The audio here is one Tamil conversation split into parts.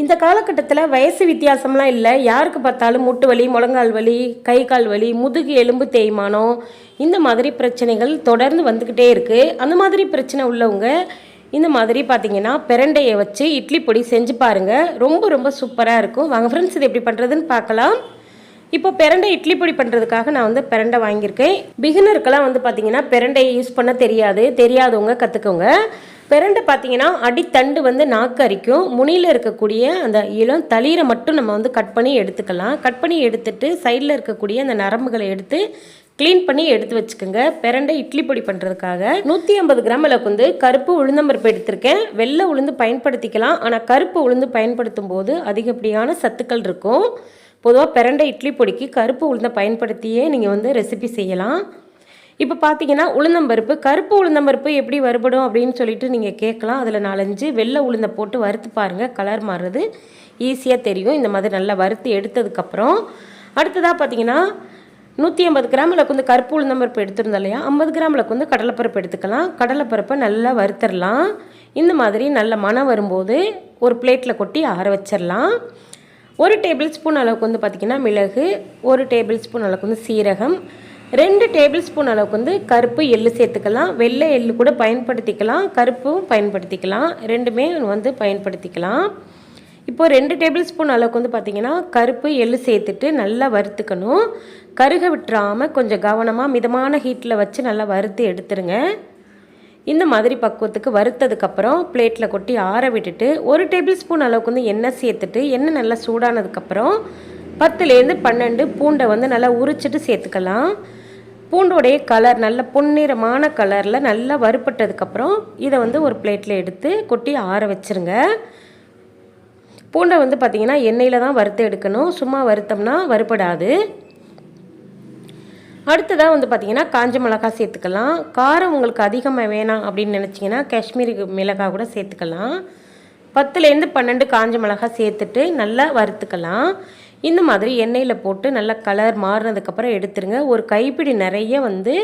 இந்த காலகட்டத்தில் வயசு வித்தியாசம்லாம் இல்லை. யாருக்கு பார்த்தாலும் முட்டு வலி முழங்கால் வலி கை கால் வலி முதுகு எலும்பு தேய்மானம் இந்த மாதிரி பிரச்சனைகள் தொடர்ந்து வந்துக்கிட்டே இருக்குது அந்த மாதிரி பிரச்சனை உள்ளவங்க இந்த மாதிரி பார்த்தீங்கன்னா பிரண்டையை வச்சு இட்லி பொடி செஞ்சு பாருங்கள் ரொம்ப ரொம்ப சூப்பராக இருக்கும். வாங்க ஃப்ரெண்ட்ஸ் இது எப்படி பண்ணுறதுன்னு பார்க்கலாம். இப்போ பிரண்டை இட்லி பொடி பண்ணுறதுக்காக நான் வந்து பிரண்டை வாங்கியிருக்கேன். பிகினருக்கெல்லாம் வந்து பார்த்தீங்கன்னா பிரண்டையை யூஸ் பண்ண தெரியாது. தெரியாதவங்க கற்றுக்கோங்க பிரண்டை பார்த்தீங்கன்னா அடித்தண்டு வந்து நாக்கு அரிக்கும். முனியில் இருக்கக்கூடிய அந்த இளம் தளிரை மட்டும் நம்ம வந்து கட் பண்ணி எடுத்துக்கலாம். கட் பண்ணி எடுத்துட்டு சைடில் இருக்கக்கூடிய அந்த நரம்புகளை எடுத்து க்ளீன் பண்ணி எடுத்து வச்சுக்கோங்க. பிரண்டை இட்லி பொடி பண்ணுறதுக்காக நூற்றி ஐம்பது கிராம் அளவுக்கு வந்து கருப்பு உளுந்தம்பருப்பு எடுத்திருக்கேன். வெள்ளை உளுந்து பயன்படுத்திக்கலாம். ஆனால் கருப்பு உளுந்து பயன்படுத்தும் போது அதிகப்படியான சத்துக்கள் இருக்கும். பொதுவாக பிரண்டை இட்லி பொடிக்கு கருப்பு உளுந்தை பயன்படுத்தியே நீங்கள் வந்து ரெசிபி செய்யலாம். இப்போ பார்த்தீங்கன்னா உளுந்தம்பருப்பு கருப்பு உளுந்தம்பருப்பு எப்படி வறுபடும் அப்படின்னு சொல்லிட்டு நீங்கள் கேட்கலாம். அதில் நாலஞ்சு வெள்ளை உளுந்தை போட்டு வறுத்து பாருங்கள் கலர் மாறுறது ஈஸியாக தெரியும். இந்த மாதிரி நல்லா வறுத்து எடுத்ததுக்கப்புறம் அடுத்ததாக பார்த்தீங்கன்னா நூற்றி ஐம்பது கிராமில் வந்து கருப்பு உளுந்தம்பருப்பு எடுத்திருந்தோம் இல்லையா? ஐம்பது கிராமில் வந்து கடலைப்பருப்பு எடுத்துக்கலாம். கடலைப்பருப்பை நல்லா வறுத்துடலாம். இந்த மாதிரி நல்ல மனம் வரும்போது ஒரு பிளேட்டில் கொட்டி ஆற வச்சிடலாம். ஒரு டேபிள் ஸ்பூன் அளவுக்கு வந்து பார்த்திங்கன்னா மிளகு ஒரு டேபிள் ஸ்பூன் அளவுக்கு வந்து சீரகம் ரெண்டு டேபிள் ஸ்பூன் அளவுக்கு வந்து கருப்பு எள்ளு சேர்த்துக்கலாம். வெள்ளை எள்ளு கூட பயன்படுத்திக்கலாம். கருப்பும் பயன்படுத்திக்கலாம். ரெண்டுமே வந்து பயன்படுத்திக்கலாம். இப்போது ரெண்டு டேபிள் ஸ்பூன் அளவுக்கு வந்து பார்த்திங்கன்னா கருப்பு எள்ளு சேர்த்துட்டு நல்லா வறுத்துக்கணும். கருக விட்டுறாமல் கொஞ்சம் கவனமாக மிதமான ஹீட்டில் வச்சு நல்லா வறுத்து எடுத்துருங்க. இந்த மாதிரி பக்குவத்துக்கு வறுத்ததுக்கப்புறம் பிளேட்டில் கொட்டி ஆற விட்டுட்டு ஒரு டேபிள் ஸ்பூன் அளவுக்கு வந்து எண்ணெய் சேர்த்துட்டு எண்ணெய் நல்லா சூடானதுக்கப்புறம் பத்துலேருந்து பன்னெண்டு பூண்டை வந்து நல்லா உரிச்சிட்டு சேர்த்துக்கலாம். பூண்டோடைய கலர் நல்ல பொன்னிறமான கலரில் நல்லா வறுப்பட்டதுக்கப்புறம் இதை வந்து ஒரு பிளேட்டில் எடுத்து கொட்டி ஆற வச்சுருங்க. பூண்டை வந்து பார்த்திங்கன்னா எண்ணெயில் தான் வறுத்து எடுக்கணும். சும்மா வறுத்தோம்னா வறுப்படாது அடுத்ததாக வந்து பார்த்திங்கன்னா காஞ்ச மிளகாய் சேர்த்துக்கலாம். காரம் உங்களுக்கு அதிகமாக வேணாம் அப்படின்னு நினச்சிங்கன்னா காஷ்மீரி மிளகாய் கூட சேர்த்துக்கலாம். பத்துலேருந்து பன்னெண்டு காஞ்ச மிளகாய் சேர்த்துட்டு நல்லா வறுத்துக்கலாம். இந்த மாதிரி எண்ணெயில் போட்டு நல்லா கலர் மாறினதுக்கப்புறம் எடுத்துருங்க. ஒரு கைப்பிடி நிறைய வந்து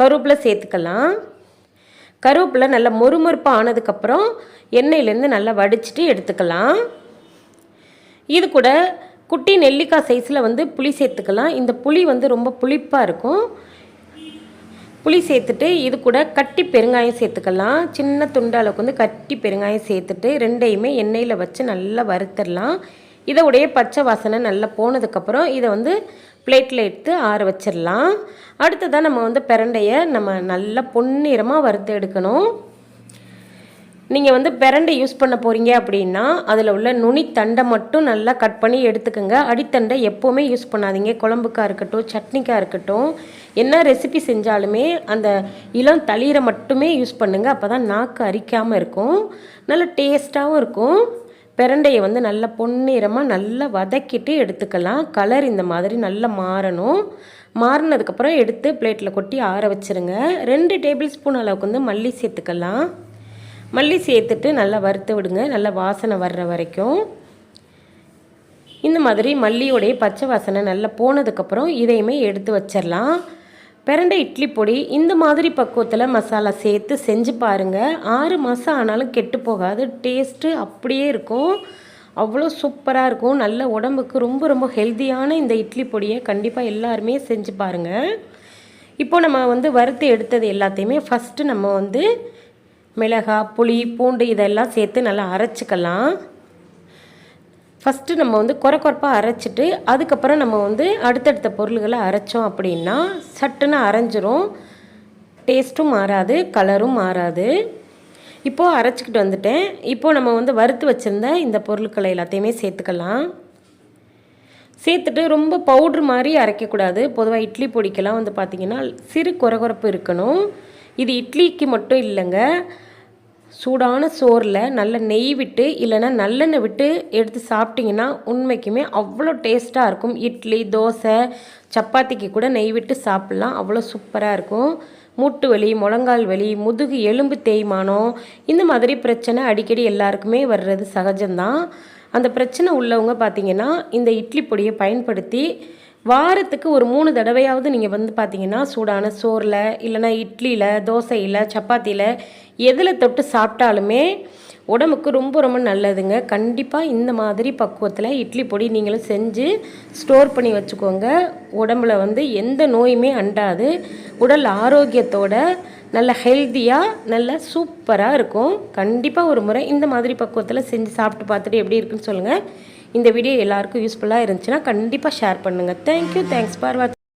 கருவேப்பிலை சேர்த்துக்கலாம். கருவேப்பிலை நல்லா மொறுமொறுப்பாக ஆனதுக்கப்புறம் எண்ணெயிலேருந்து நல்லா வடிச்சிட்டு எடுத்துக்கலாம். இது கூட குட்டி நெல்லிக்காய் சைஸில் வந்து புளி சேர்த்துக்கலாம். இந்த புளி வந்து ரொம்ப புளிப்பாக இருக்கும். புளி சேர்த்துட்டு இது கூட கட்டி பெருங்காயம் சேர்த்துக்கலாம். சின்ன துண்டு அளவுக்கு வந்து கட்டி பெருங்காயம் சேர்த்துட்டு ரெண்டையுமே எண்ணெயில் வச்சு நல்லா வறுத்துடலாம். இதோடைய பச்சை வாசனை நல்லா போனதுக்கப்புறம் இதை வந்து பிளேட்டில் எடுத்து ஆற வச்சிடலாம். அடுத்ததாக நம்ம வந்து பிரண்டையை நம்ம நல்லா பொன்னிறமாக வறுத்து எடுக்கணும். நீங்கள் வந்து பிரண்டை யூஸ் பண்ண போகிறீங்க அப்படின்னா அதில் உள்ள நுனி தண்டை மட்டும் நல்லா கட் பண்ணி எடுத்துக்கோங்க. அடித்தண்டை எப்போவுமே யூஸ் பண்ணாதீங்க. குழம்புக்காக இருக்கட்டும் சட்னிக்காக இருக்கட்டும் என்ன ரெசிபி செஞ்சாலுமே அந்த இளம் தளிரை மட்டுமே யூஸ் பண்ணுங்கள் அப்போ தான் நாக்கு அரிக்காமல் இருக்கும். நல்ல டேஸ்ட்டாகவும் இருக்கும். பிரண்டையை வந்து நல்லா பொன்னிறமாக நல்லா வதக்கிட்டு எடுத்துக்கலாம். கலர் இந்த மாதிரி நல்லா மாறணும். மாறினதுக்கப்புறம் எடுத்து பிளேட்டில் கொட்டி ஆற வச்சுருங்க. ரெண்டு டேபிள் ஸ்பூன் அளவுக்கு வந்து மல்லி சேர்த்துக்கலாம். மல்லி சேர்த்துட்டு நல்லா வறுத்து விடுங்க. நல்லா வாசனை வர்ற வரைக்கும். இந்த மாதிரி மல்லியோடைய பச்சை வாசனை நல்லா போனதுக்கப்புறம் இதையுமே எடுத்து வச்சிடலாம் பிரண்டை இட்லி பொடி இந்த மாதிரி பக்குவத்தில் மசாலா சேர்த்து செஞ்சு பாருங்கள் ஆறு மாதம் ஆனாலும் கெட்டு போகாது. டேஸ்ட்டு அப்படியே இருக்கும். அவ்வளோ சூப்பராக இருக்கும். நல்ல உடம்புக்கு ரொம்ப ரொம்ப ஹெல்த்தியான இந்த இட்லி பொடியை கண்டிப்பாக எல்லாருமே செஞ்சு பாருங்கள் இப்போ நம்ம வந்து வறுத்து எடுத்தது எல்லாத்தையுமே ஃபஸ்ட்டு நம்ம வந்து மிளகாய் புளி பூண்டு இதெல்லாம் சேர்த்து நல்லா அரைச்சிக்கலாம். ஃபஸ்ட்டு நம்ம வந்து குறை குறைப்பாக அரைச்சிட்டு அதுக்கப்புறம் நம்ம வந்து அடுத்தடுத்த பொருள்களை அரைச்சோம் அப்படின்னா சட்டுன்னு அரைஞ்சிரும். டேஸ்ட்டும் மாறாது கலரும் மாறாது. இப்போது அரைச்சிக்கிட்டு வந்துட்டேன். இப்போது நம்ம வந்து வறுத்து வச்சுருந்த இந்த பொருட்களை எல்லாத்தையுமே சேர்த்துக்கலாம். சேர்த்துட்டு ரொம்ப பவுட்ரு மாதிரி அரைக்கக்கூடாது. பொதுவாக இட்லி பொடிக்கெல்லாம் வந்து பார்த்திங்கன்னா சிறு குறகுறப்பு இருக்கணும். இது இட்லிக்கு மட்டும் இல்லைங்க. சூடான சோறில் நல்ல நெய் விட்டு இல்லைன்னா நல்லெண்ணெய் விட்டு எடுத்து சாப்பிட்டிங்கன்னா உண்மைக்குமே அவ்வளோ டேஸ்ட்டாக இருக்கும். இட்லி தோசை சப்பாத்திக்கு கூட நெய் விட்டு சாப்பிட்லாம். அவ்வளோ சூப்பராக இருக்கும். மூட்டு வலி முழங்கால் வலி முதுகு எலும்பு தேய்மானம் இந்த மாதிரி பிரச்சனை அடிக்கடி எல்லாருக்குமே வர்றது சகஜம்தான். அந்த பிரச்சனை உள்ளவங்க பார்த்தீங்கன்னா இந்த இட்லி பொடியை பயன்படுத்தி வாரத்துக்கு ஒரு மூணு தடவையாவது நீங்கள் வந்து பார்த்தீங்கன்னா சூடான சோறில் இல்லைன்னா இட்லியில் தோசையில் சப்பாத்தியில் எதில் தொட்டு சாப்பிட்டாலுமே உடம்புக்கு ரொம்ப ரொம்ப நல்லதுங்க. கண்டிப்பாக இந்த மாதிரி பக்குவத்தில் இட்லி பொடி நீங்களும் செஞ்சு ஸ்டோர் பண்ணி வச்சுக்கோங்க. உடம்புல வந்து எந்த நோயுமே அண்டாது. உடல் ஆரோக்கியத்தோட நல்ல ஹெல்த்தியாக நல்ல சூப்பராக இருக்கும். கண்டிப்பாக ஒரு முறை இந்த மாதிரி பக்குவத்தில் செஞ்சு சாப்பிட்டு பார்த்துட்டு எப்படி இருக்குன்னு சொல்லுங்கள் இந்த வீடியோ எல்லாருக்கும் யூஸ்ஃபுல்லாக இருந்துச்சுன்னா கண்டிப்பாக ஷேர் பண்ணுங்கள் தேங்க்யூ தேங்க்ஸ் ஃபார் வாட்சிங்